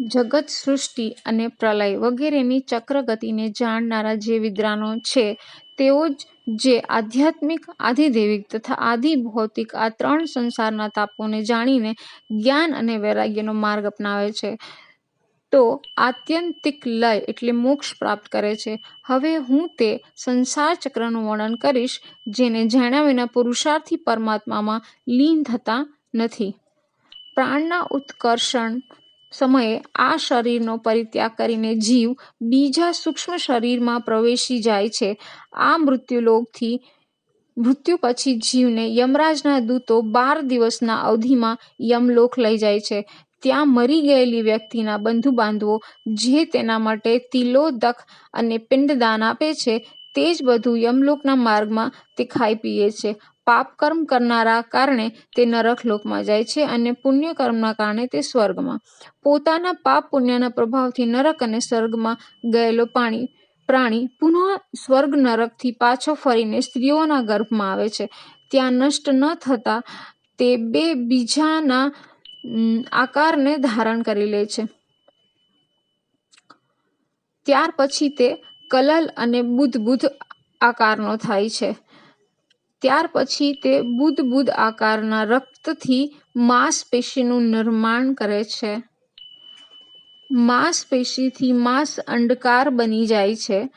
જગત સૃષ્ટિ અને પ્રલય વગેરેની ચક્રગતિને જાણનારા જે વિદ્વાનો છે, તેઓ જ જે આધ્યાત્મિક, આધિદૈવિક તથા આધિભૌતિક આ ત્રણ સંસારના તાપોને જાણીને જ્ઞાન અને વૈરાગ્યનો માર્ગ અપનાવે છે. તો આત્યંતિક લય એટલે મોક્ષ પ્રાપ્ત કરે છે. હવે હું તે સંસાર ચક્રનું વર્ણન કરીશ, જેને જાણ્યા વિના પુરુષાર્થી પરમાત્મામાં લીન થતા નથી. પ્રાણના ઉત્કર્ષણ સમયે આ શરીરનો પરિત્યાગ કરીને જીવ બીજા સૂક્ષ્મ શરીરમાં પ્રવેશી જાય છે. આ મૃત્યુલોકથી, મૃત્યુ પછી જીવને યમરાજના દૂતો બાર દિવસના અવધિમાં યમલોક લઈ જાય છે. ત્યાં મરી ગયેલી વ્યક્તિના બંધુ બાંધવો જે તેના માટે તિલોદક અને પિંડદાન આપે છે, તે જ બધું યમલોકના માર્ગમાં તે ખાઈ પીએ છે. પાપકર્મ કરનારા કારણે તે નરક લોકમાં જાય છે અને પુણ્યકર્મના કારણે તે સ્વર્ગમાં. પોતાના પાપ પુણ્યના પ્રભાવથી નરક અને સ્વર્ગમાં ગયેલો પાણી, પ્રાણી પુનઃ સ્વર્ગ નરકથી પાછો ફરીને સ્ત્રીઓના ગર્ભમાં આવે છે. ત્યાં નષ્ટ ન થતા તે બે બીજાના આકારને ધારણ કરી લે છે. ત્યાર પછી તે કલલ અને બુધ બુદ્ધ આકારનો થાય છે. ત્યાર પછી તે બુધ બુદ આકારના રક્તથી માંસપેશીનું નિર્માણ કરે છે. માંસપેશીથી માંસ અંડકાર બની જાય છે.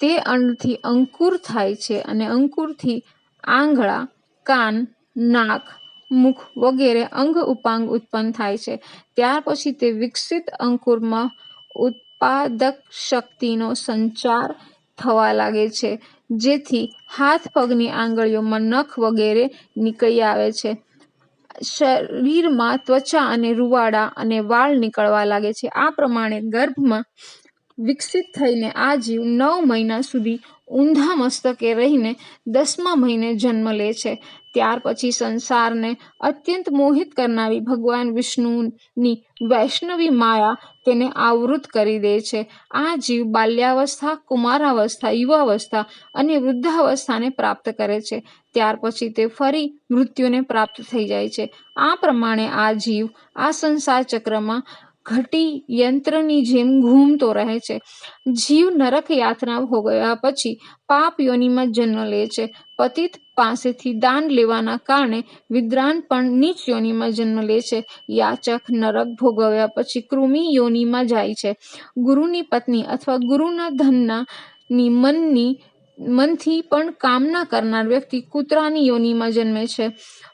તે અંડથી અંકુર થાય છે અને અંકુરથી આંગળા, કાન, નાક, મુખ વગેરે અંગ ઉપાંગ ઉત્પન્ન થાય છે. ત્યાર પછી તે વિકસિત અંકુરમાં ઉત્પાદક શક્તિનો સંચાર થવા લાગે છે. જેથી હાથ પગની આંગળીઓમાં નખ વગેરે નીકળી આવે છે. શરીરમાં ત્વચા અને રૂવાડા અને વાળ નીકળવા લાગે છે. આ પ્રમાણે ગર્ભમાં વિકસિત થઈને આ જીવ નવ મહિના સુધી ઊંધા મસ્તકે રહીને દસમા મહિને જન્મ લે છે. ત્યાર પછી સંસારને અત્યંત મોહિત કરનારી ભગવાન વિષ્ણુની વૈષ્ણવી માયા તેને આવૃત કરી દે છે. આ જીવ બાલ્યાવસ્થા, કુમારાવસ્થા, યુવાવસ્થા અને વૃદ્ધાવસ્થાને પ્રાપ્ત કરે છે. ત્યાર પછી તે ફરી મૃત્યુને પ્રાપ્ત થઈ જાય છે. આ પ્રમાણે આ જીવ આ સંસાર ચક્રમાં ઘટી યંત્રની જેમ ઘૂમતો રહે છે. જીવ નરક યાતના ભોગવ્યા પછી પાપ યોનિમાં જન્મ લે છે. પતિત પાસેથી દાન લેવાના કારણે વિદ્રાન પણ નીચ યોનિમાં જન્મ લે છે. યાચક નરક ભોગવ્યા પછી કૃમિ યોનિમાં જાય છે. ગુરુની પત્ની અથવા ગુરુના ધનના ની મનની મનથી પણ કામના કરનાર વ્યક્તિ કૂતરાની યોનિમાં જન્મે છે.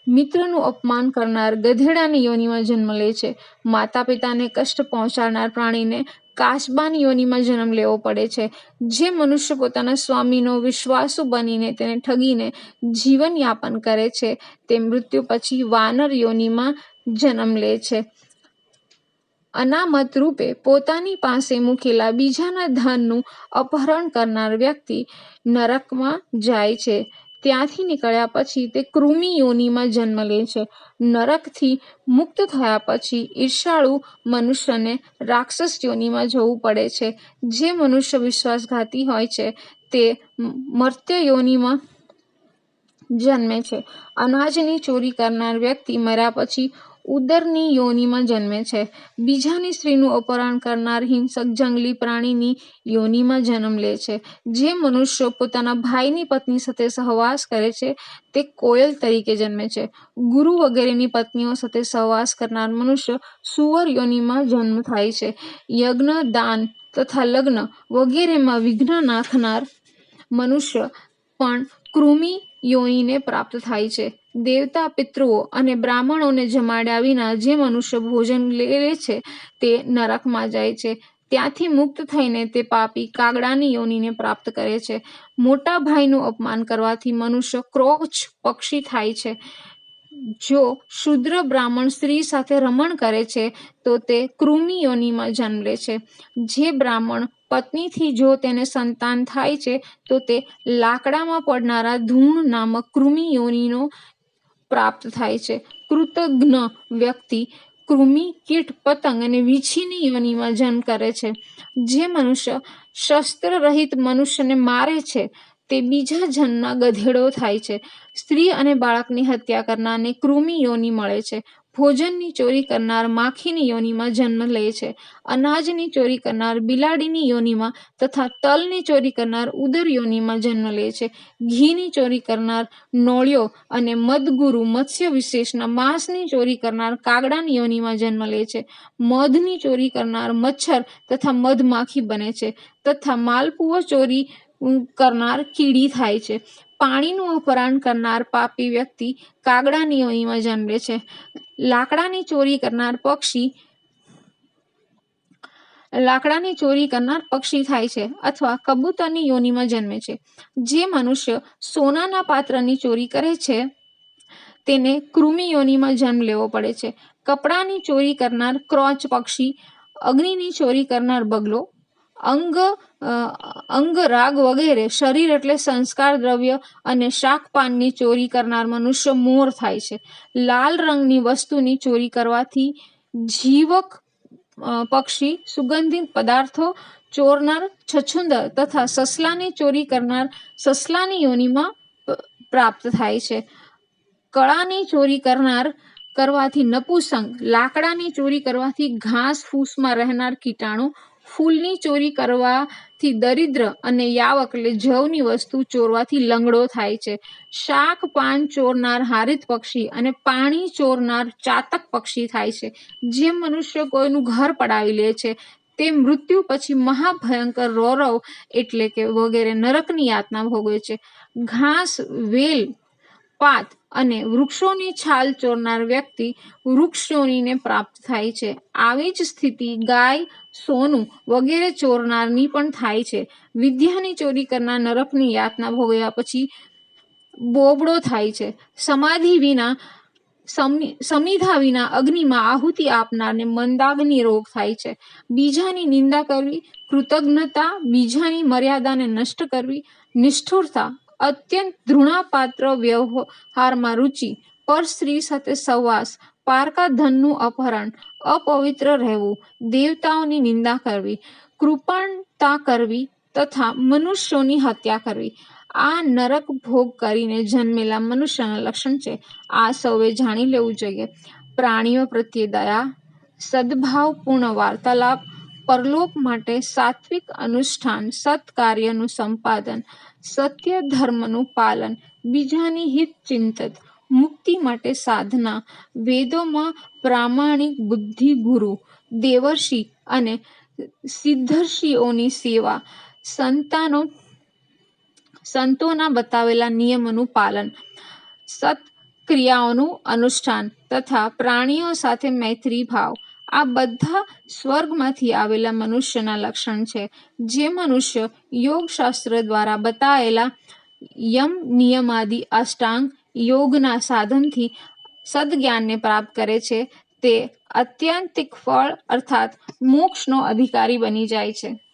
મિત્રનું અપમાન કરનાર ગધેડાની યોનિમાં જન્મ લે છે. માતા પિતાને કષ્ટ પહોંચાડનાર પ્રાણીને કાચબાની યોનિમાં જન્મ લેવો પડે છે. જે મનુષ્ય પોતાના સ્વામીનો વિશ્વાસુ બનીને તેને ઠગીને જીવન યાપન કરે છે, તે મૃત્યુ પછી વાનર યોનિમાં જન્મ લે છે. અનામત રૂપે પોતાની પાસે મૂકેલા બીજાના ધનનું અપહરણ કરનાર વ્યક્તિ નરકમાં જાય છે. ત્યાંથી નીકળ્યા પછી તે કૃમિ યોનિમાં જન્મ લે છે. નરકથી મુક્ત થયા પછી ઈર્ષાળુ મનુષ્યને રાક્ષસ યોનિમાં જવું પડે છે. જે મનુષ્ય વિશ્વાસઘાતી હોય છે, તે મર્ત્ય યોનિમાં જન્મે છે. અનાજની ચોરી કરનાર વ્યક્તિ મર્યા પછી ઉદરની યોનિમાં જન્મે છે. બીજાની સ્ત્રીનું અપહરણ કરનાર હિંસક જંગલી પ્રાણીની યોનિમાં જન્મ લે છે. જે મનુષ્યો પોતાના ભાઈની પત્ની સાથે સહવાસ કરે છે, તે કોયલ તરીકે જન્મે છે. ગુરુ વગેરેની પત્નીઓ સાથે સહવાસ કરનાર મનુષ્ય સુવર યોનિમાં જન્મ થાય છે. યજ્ઞ, દાન તથા લગ્ન વગેરેમાં વિઘ્ન નાખનાર મનુષ્ય પણ કૃમિ યોનિને પ્રાપ્ત થાય છે. દેવતા પિતૃઓ અને બ્રાહ્મણોને જમાડ્યા વિના જે મનુષ્ય ભોજન લે છે તે નરકમાં જાય છે. ત્યાંથી મુક્ત થઈને તે પાપી કાગડાની યોનિને પ્રાપ્ત કરે છે. મોટા ભાઈનું અપમાન કરવાથી મનુષ્ય ક્રોચ પક્ષી થાય છે. જો શુદ્ર બ્રાહ્મણ સ્ત્રી સાથે રમણ કરે છે, તો તે કૃમિ યોનિમાં જન્મ લે છે. જે બ્રાહ્મણ પત્નીથી જો તેને સંતાન થાય છે, તો તે લાકડામાં પડનારા ધૂણ નામક કૃમિ યોનિનો પ્રાપ્ત થાય છે. કૃતજ્ઞ વ્યક્તિ કૃમિ, કીટ, પતંગ અને વીછીની યોનિમાં જન્મ કરે છે. જે મનુષ્ય શસ્ત્ર રહિત મનુષ્યને મારે છે, તે બીજા જન્મના ગધેડો થાય છે. સ્ત્રી અને બાળકની હત્યા કરનારને કૃમિ યોની મળે છે. ભોજનની ચોરી કરનાર માખીની યોનીમાં જન્મ લે છે. અનાજની ચોરી કરનાર બિલાડીની યોનિમાં તથા તલની ચોરી કરનાર ઉદર યોનીમાં જન્મ લે છે. ઘીની ચોરી કરનાર નોળિયો અને મદગુરુ મત્સ્ય વિશેષના માંસની ચોરી કરનાર કાગડાની યોનીમાં જન્મ લે છે. મધની ચોરી કરનાર મચ્છર તથા મધમાખી બને છે તથા માલપુઓ ચોરી કરનાર કીડી થાય છે. પાણીનું અપહરણ કરનાર પાપી વ્યક્તિ કાગડાની યોનીમાં જન્મે છે. લાકડાની ચોરી કરનાર પક્ષી, લાકડાની ચોરી કરનાર પક્ષી થાય છે અથવા કબૂતરની યોનિમાં જન્મે છે. જે મનુષ્ય સોનાના પાત્રની ચોરી કરે છે, તેને કૃમિ યોનિમાં જન્મ લેવો પડે છે. કપડાની ચોરી કરનાર ક્રોચ પક્ષી, અગ્નિની ચોરી કરનાર બગલો અંગ અંગ રાગ વગેરે, શરીર એટલે સંસ્કાર દ્રવ્ય અને શાકપાનની ચોરી કરનાર મનુષ્ય મોર થાય છે. લાલ રંગની વસ્તુની ચોરી કરવાથી જીવક પક્ષી, સુગંધિત પદાર્થો, ચોરનાર છછુંદર તથા સસલાની ચોરી કરનાર સસલાની યોનિમાં પ્રાપ્ત થાય છે. કળાની ચોરી કરનાર કરવાથી નપુસંગ લાકડાની ચોરી કરવાથી ઘાસ ફૂસમાં રહેનાર કીટાણુ ફૂલની ચોરી કરવાથી દરિદ્ર અને યાવક એટલે જવની વસ્તુ ચોરવાથી લંગડો થાય છે. શાક, પાન ચોરનાર હારિત પક્ષી અને પાણી ચોરનાર ચાતક પક્ષી થાય છે. જે મનુષ્ય કોઈનું ઘર પડાવી લે છે. તે મૃત્યુ પછી મહાભયંકર રૌરવ એટલે કે વગેરે નરકની યાતના ભોગવે છે. ઘાસ, વેલ પાત અને વૃક્ષોની છાલ ચોરનાર વ્યક્તિ વૃક્ષોનીને પ્રાપ્ત થાય છે. આવી જ સ્થિતિ ગાય, સોનું વગેરે ચોરનારની પણ થાય છે. વિદ્યાની ચોરી કરનાર નરકની યાતના ભોગવ્યા પછી બોબડો થાય છે. સમાધિ વિના સમિધા વિના અગ્નિમાં આહુતિ આપનારને મંદાગ્નિ રોગ થાય છે. બીજાની નિંદા કરવી, કૃતજ્ઞતા, બીજાની મર્યાદાને નષ્ટ કરવી, નિષ્ઠુરતા અત્યંત ધૃણાપાત્ર વ્યવહારમાં રુચિ, પર સ્ત્રી સાથે સહવાસ, પારકા ધનનું અપહરણ, અપવિત્ર રહેવું, દેવતાઓની નિંદા કરવી, કૃપણતા કરવી તથા મનુષ્યોની હત્યા કરવી. આ નરક ભોગ કરીને જન્મેલા મનુષ્યના લક્ષણ છે. આ સૌએ જાણી લેવું જોઈએ. પ્રાણીઓ પ્રત્યે દયા, સદભાવપૂર્ણ વાર્તાલાપ પરલોક માટે સાત્વિક અનુષ્ઠાન, સત્કાર્યનું સંપાદન, સત્ય ધર્મનું પાલન, બીજાની હિત ચિંતત મુક્તિ માટે સાધના, વેદોમાં પ્રામાણિક બુદ્ધિ ગુરુ દેવર્ષિ અને સિદ્ધર્ષિઓની સેવા, સંતાનો, સંતોના બતાવેલા નિયમોનું પાલન સત ક્રિયાઓનું અનુષ્ઠાન તથા પ્રાણીઓ સાથે મૈત્રી ભાવ આ બધા સ્વર્ગમાંથી આવેલા મનુષ્યના લક્ષણ છે. જે મનુષ્ય યોગશાસ્ત્ર દ્વારા બતાવેલા યમ નિયમાદિ અષ્ટાંગ યોગના સાધનથી સદજ્ઞાનને પ્રાપ્ત કરે છે, તે અત્યંતિક ફળ અર્થાત મોક્ષનો અધિકારી બની જાય છે.